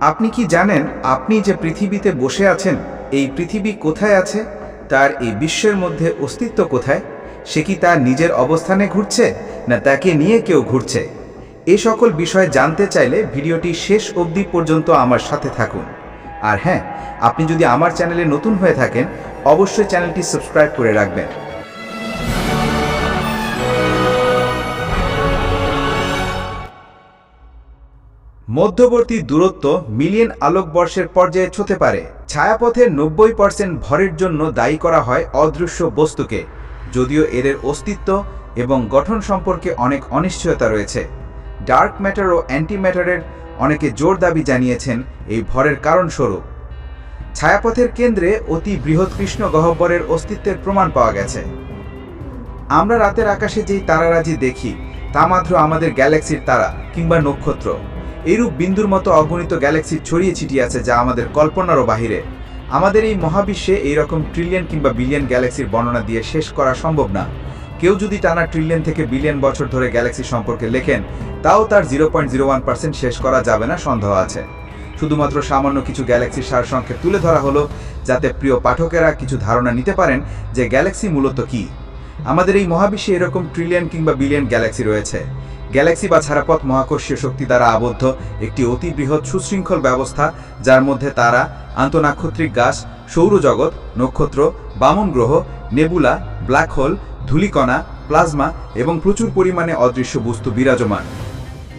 আপনি কি জানেন আপনি যে পৃথিবীতে বসে আছেন, এই পৃথিবী কোথায় আছে? তার এই বিশ্বের মধ্যে অস্তিত্ব কোথায়? সে কি তার নিজের অবস্থানে ঘুরছে, না তাকে নিয়ে কেউ ঘুরছে? এ সকল বিষয় জানতে চাইলে ভিডিওটি শেষ অবধি পর্যন্ত আমার সাথে থাকুন। আর হ্যাঁ আপনি যদি আমার চ্যানেলে নতুন হয়ে থাকেন, অবশ্যই চ্যানেলটি সাবস্ক্রাইব করে রাখবেন। মধ্যবর্তী দূরত্ব মিলিয়ন আলোকবর্ষের পর্যায়ে ছুতে পারে। ছায়াপথের নব্বই পার্সেন্ট ভরের জন্য দায়ী করা হয় অদৃশ্য বস্তুকে, যদিও এদের অস্তিত্ব এবং গঠন সম্পর্কে অনেক অনিশ্চয়তা রয়েছে। ডার্ক ম্যাটার ও অ্যান্টি ম্যাটারের অনেকে জোর দাবি জানিয়েছেন এই ভরের কারণস্বরূপ। ছায়াপথের কেন্দ্রে অতি বৃহৎ কৃষ্ণ গহ্বরের অস্তিত্বের প্রমাণ পাওয়া গেছে। আমরা রাতের আকাশে যেই তারারাজি দেখি, তা মাত্র আমাদের গ্যালাক্সির তারা কিংবা নক্ষত্র। এইরূপ বিন্দুর মতো অগণিত গ্যালাক্সি ছড়িয়ে ছিটিয়ে আছে যা আমাদের কল্পনারও বাহিরে। আমাদের এই মহাবিশ্বে এই রকম ট্রিলিয়ন কিংবা বিলিয়ন গ্যালাক্সির বর্ণনা দিয়ে শেষ করা সম্ভব না। কেউ যদি টানা ট্রিলিয়ন থেকে বিলিয়ন বছর ধরে গ্যালাক্সি সম্পর্কে লেখেন, তাও তার জিরো পয়েন্ট জিরো ওয়ান শেষ করা যাবে না, সন্দেহ আছে। শুধুমাত্র সামান্য কিছু গ্যালাক্সির সারসংক্ষেপ তুলে ধরা হলো, যাতে প্রিয় পাঠকেরা কিছু ধারণা নিতে পারেন যে গ্যালাক্সি মূলত কী। আমাদের এই মহাবিশ্বে এরকম ট্রিলিয়ন কিংবা বিলিয়ন গ্যালাক্সি রয়েছে। গ্যালাক্সি বা ছাড়াপথ মহাকর্ষীয় শক্তি দ্বারা আবদ্ধ একটি অতি বৃহৎ সুশৃঙ্খল ব্যবস্থা, যার মধ্যে তারা, আন্তনাক্ষত্রিক গাছ, সৌরজগৎ, নক্ষত্র, বামন গ্রহ, নেবুলা, ব্ল্যাক হোল, ধূলিকণা, প্লাজমা এবং প্রচুর পরিমাণে অদৃশ্য বস্তু বিরাজমান।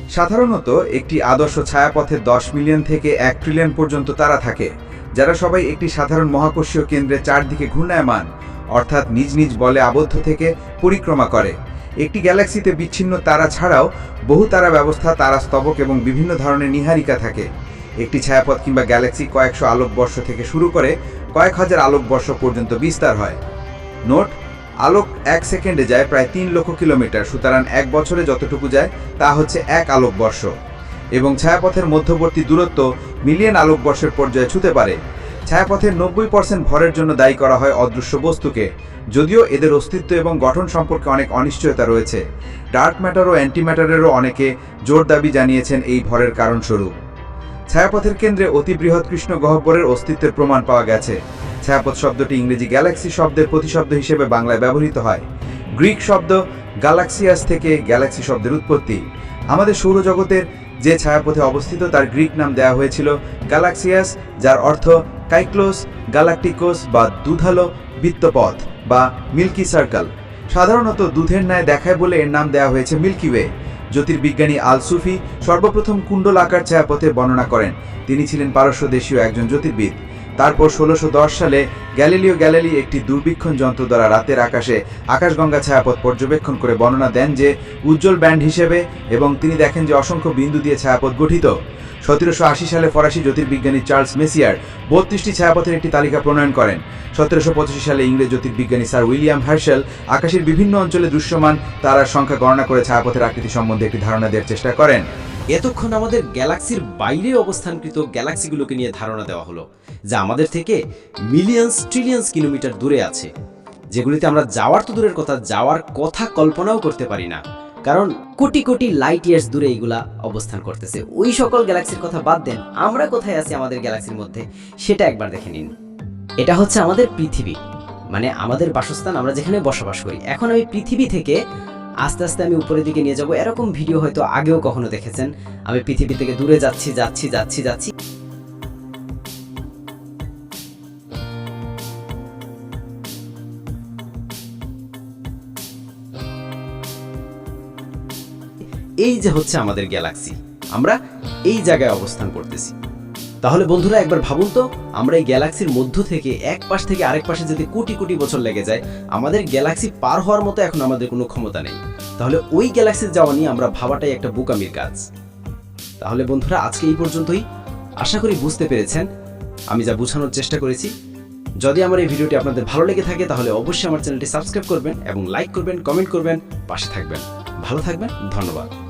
সাধারণত একটি আদর্শ ছায়াপথে দশ মিলিয়ন থেকে এক ট্রিলিয়ন পর্যন্ত তারা থাকে, যারা সবাই একটি সাধারণ মহাকর্ষীয় কেন্দ্রে চারদিকে ঘূর্ণায়মান, অর্থাৎ নিজ নিজ বলে আবদ্ধ থেকে পরিক্রমা করে। একটি গ্যালাক্সিতে বিচ্ছিন্ন তারা ছাড়াও বহু তারা ব্যবস্থা, তারা স্তবক এবং বিভিন্ন ধরনের নিহারিকা থাকে। একটি ছায়াপথ কিংবা গ্যালাক্সি কয়েকশো আলোকবর্ষ থেকে শুরু করে কয়েক হাজার আলোকবর্ষ পর্যন্ত বিস্তার হয়। নোট, আলোক এক সেকেন্ডে যায় প্রায় তিন লক্ষ কিলোমিটার, সুতরাং এক বছরে যতটুকু যায় তা হচ্ছে এক আলোকবর্ষ। এবং ছায়াপথের মধ্যবর্তী দূরত্ব মিলিয়ন আলোকবর্ষের পর্যায়ে ছুতে পারে। ছায়াপথের নব্বই পার্সেন্ট ভরের জন্য দায়ী করা হয় অদৃশ্য বস্তুকে। যদিও এদের অস্তিত্ব এবং গঠন সম্পর্কে অনেক অনিশ্চয়তা রয়েছে। ডার্ক ম্যাটার ও অ্যান্টি ম্যাটারেরও অনেকে জোর দাবি জানিয়েছেন এই ভরের কারণস্বরূপ। ছায়াপথের কেন্দ্রে অতি বৃহৎ কৃষ্ণ গহ্বরের অস্তিত্বের প্রমাণ পাওয়া গেছে। ছায়াপথ শব্দটি ইংরেজি গ্যালাক্সি শব্দের প্রতিশব্দ হিসেবে বাংলায় ব্যবহৃত হয়। গ্রিক শব্দ গ্যালাক্সিয়াস থেকে গ্যালাক্সি শব্দের উৎপত্তি। আমাদের সৌরজগতের যে ছায়াপথে অবস্থিত তার গ্রিক নাম দেওয়া হয়েছিল গ্যালাক্সিয়াস, যার অর্থ কাইক্লোস গ্যালাকটিকোস বা দুধালো বৃত্তপথ বা মিল্কি সার্কেল। সাধারণত দুধের ন্যায় দেখায় বলে এর নাম দেওয়া হয়েছে মিল্কি ওয়ে, জ্যোতির্বিজ্ঞানী আল সুফি সর্বপ্রথম কুণ্ডল আকার ছায়াপথে বর্ণনা করেন। তিনি ছিলেন পারস্য দেশীয় একজন জ্যোতির্বিদ। তারপর ষোলোশো সালে গ্যালিলিও গ্যালিলি একটি দূরবীক্ষণ যন্ত্র দ্বারা রাতের আকাশে আকাশগঙ্গা ছায়াপথ পর্যবেক্ষণ করে বর্ণনা দেন যে, উজ্জ্বল ব্যান্ড হিসেবে এবং তিনি দেখেন যে অসংখ্য বিন্দু দিয়ে ছায়াপথ গঠিত। সতেরোশো আশি সালে ফরাসি জ্যোতির্বিজ্ঞানী চার্লস মেসিয়ার বত্রিশটি ছায়াপথের একটি তালিকা প্রণয়ন করেন। সতেরোশো পঁচাশি সালে ইংরেজ জ্যোতির্বিজ্ঞানী স্যার উইলিয়াম হার্শেল আকাশের বিভিন্ন অঞ্চলে দৃশ্যমান তারার সংখ্যা গণনা করে ছায়াপথের আকৃতি সম্বন্ধে একটি ধারণা দেওয়ার চেষ্টা করেন। এতক্ষণ আমাদের গ্যালাক্সির বাইরে অবস্থানকৃত গ্যালাক্সিগুলোকে নিয়ে ধারণা দেওয়া হলো, যা আমাদের থেকে মিলিয়ন্স ট্রিলিয়ন্স কিলোমিটার দূরে আছে, যেগুলিতে আমরা যাওয়ার তো দূরের কথা, যাওয়ার কথা কল্পনাও করতে পারি না। কারণ কোটি কোটি লাইট ইয়ার্স দূরে এইগুলা অবস্থান করতেছে। ওই সকল গ্যালাক্সির কথা বাদ দেন, আমরা কোথায় আছি আমাদের গ্যালাক্সির মধ্যে, সেটা একবার দেখে নিন। এটা হচ্ছে আমাদের পৃথিবী মানে আমাদের বাসস্থান আমরা যেখানে বসবাস করি। এখন আমি পৃথিবী থেকে আস্তে আস্তে আমি উপরের দিকে নিয়ে যাব। এরকম ভিডিও হয়তো আগেও কখনো দেখেছেন। আমি পৃথিবী থেকে দূরে যাচ্ছি যাচ্ছি যাচ্ছি যাচ্ছি। এই যে হচ্ছে আমাদের গ্যালাক্সি আমরা এই জায়গায় অবস্থান করতেছি। তাহলে বন্ধুরা একবার ভাবুন তো, আমরা এই গ্যালাক্সির মধ্য থেকে এক পাশ থেকে আরেক পাশে যেতে কোটি কোটি বছর লেগে যায়, আমাদের গ্যালাক্সি পার হওয়ার মতো এখন আমাদের কোনো ক্ষমতা নেই। তাহলে ওই গ্যালাক্সি যাওয়া নিয়ে আমরা ভাবাটাই একটা বোকামির কাজ। তাহলে বন্ধুরা, আজকে এই পর্যন্তই। আশা করি বুঝতে পেরেছেন। আমি যা বোঝানোর চেষ্টা করেছি। যদি আমার এই ভিডিওটি আপনাদের ভালো লেগে থাকে, তাহলে অবশ্যই আমার চ্যানেলটি সাবস্ক্রাইব করবেন এবং লাইক করবেন, কমেন্ট করবেন, পাশে থাকবেন। ভালো থাকবেন, ধন্যবাদ।